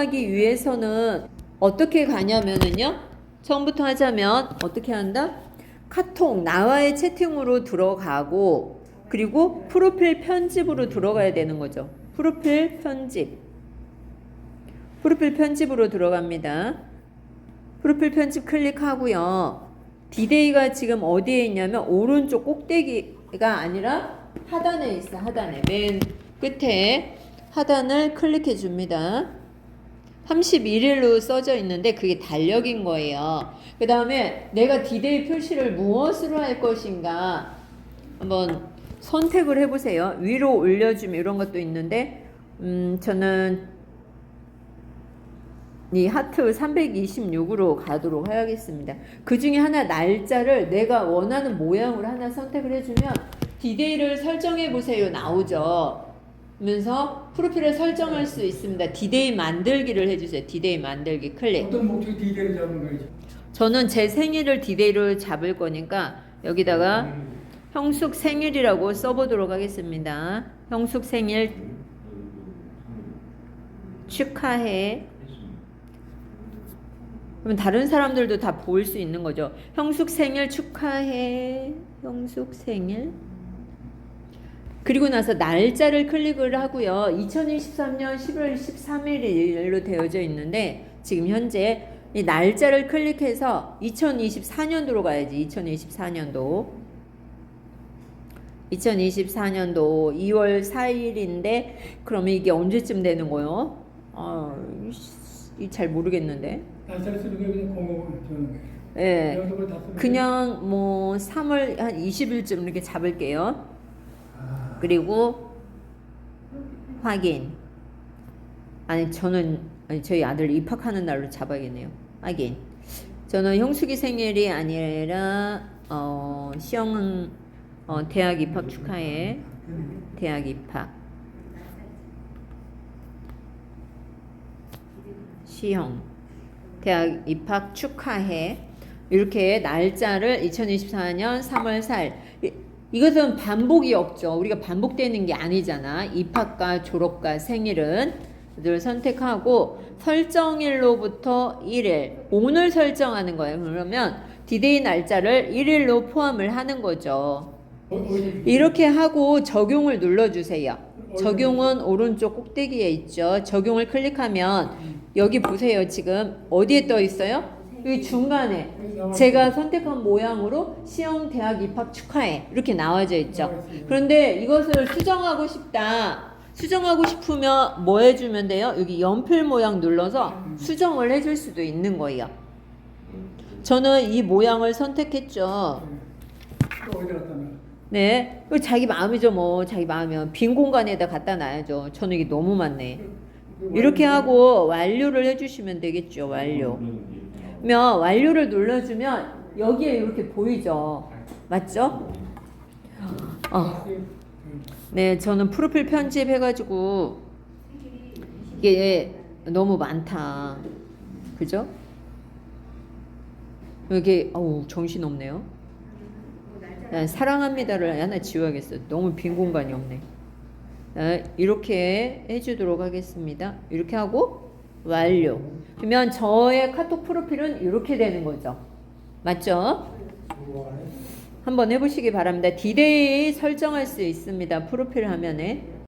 설정하기 위해서는 어떻게 가냐면은요. 처음부터 하자면 어떻게 한다? 카톡 나와의 채팅으로 들어가고 그리고 프로필 편집으로 들어가야 되는 거죠. 프로필 편집. 프로필 편집으로 들어갑니다. 프로필 편집 클릭하고요. 디데이가 지금 어디에 있냐면 오른쪽 꼭대기가 아니라 하단에 있어. 하단에 맨 끝에 하단을 클릭해 줍니다. 31일로 써져 있는데 그게 달력인 거예요. 그 다음에 내가 디데이 표시를 무엇으로 할 것인가 한번 선택을 해보세요. 위로 올려주면 이런 것도 있는데 음, 저는 이 하트 326으로 가도록 하겠습니다. 그 중에 하나 날짜를 내가 원하는 모양으로 하나 선택을 해주면 디데이를 설정해 보세요 나오죠. 그러면서 프로필을 설정할 수 있습니다. 디데이 만들기를 해주세요. 디데이 만들기 클릭. 어떤 목적 디테일을 잡는 거지? 저는 제 생일을 디데이로 잡을 거니까 여기다가 형숙 생일이라고 써보도록 하겠습니다. 형숙 생일 축하해. 그러면 다른 사람들도 다 볼 수 있는 거죠. 형숙 생일 축하해. 형숙 생일. 그리고 나서 날짜를 클릭을 하고요. 2023년 11월 13일로 되어져 있는데 지금 현재 이 날짜를 클릭해서 2024년도로 가야지. 2024년도. 2024년도 2월 4일인데 그러면 이게 언제쯤 되는 거요? 아, 이- 잘 모르겠는데. 날짜를 쓰는 게 그냥 공공을 주는 거예요. 예. 그냥 뭐 3월 한 20일쯤 이렇게 잡을게요. 아, 그리고 확인. 아니 저는 아니 저희 아들 입학하는 날로 잡아야겠네요. 확인. 저는 형숙이 생일이 아니라 어 시영 어 대학 입학 축하해. 대학 입학. 시형 대학 입학 축하해. 이렇게 날짜를 2024년 3월 4일. 이- 이것은 반복이 없죠. 우리가 반복되는 게 아니잖아. 입학과 졸업과 생일은 늘 선택하고 설정일로부터 1일 오늘 설정하는 거예요. 그러면 디데이 날짜를 1일로 포함을 하는 거죠. 이렇게 하고 적용을 눌러주세요. 적용은 오른쪽 꼭대기에 있죠. 적용을 클릭하면 여기 보세요. 지금 어디에 떠 있어요? 여기 중간에 제가 선택한 모양으로 시영 대학 입학 축하해 이렇게 나와져 있죠. 그런데 이것을 수정하고 싶다. 수정하고 싶으면 뭐 해주면 돼요? 여기 연필 모양 눌러서 수정을 해줄 수도 있는 거예요. 저는 이 모양을 선택했죠. 네, 자기 마음이죠 뭐 자기 마음이면 빈 공간에다 갖다 놔야죠. 저는 이게 너무 많네. 이렇게 하고 완료를 해주시면 되겠죠. 완료. 그러면 완료를 눌러주면 여기에 이렇게 보이죠. 맞죠? 어, 네, 저는 프로필 편집 해가지고 이게 너무 많다. 그죠? 이게 어우 정신 없네요. 난 사랑합니다를 하나 지워야겠어. 너무 빈 공간이 없네. 네, 이렇게 해주도록 하겠습니다. 이렇게 하고 완료. 그러면 저의 카톡 프로필은 이렇게 되는 거죠. 맞죠? 한번 해보시기 바랍니다. 디데이 설정할 수 있습니다. 프로필 화면에.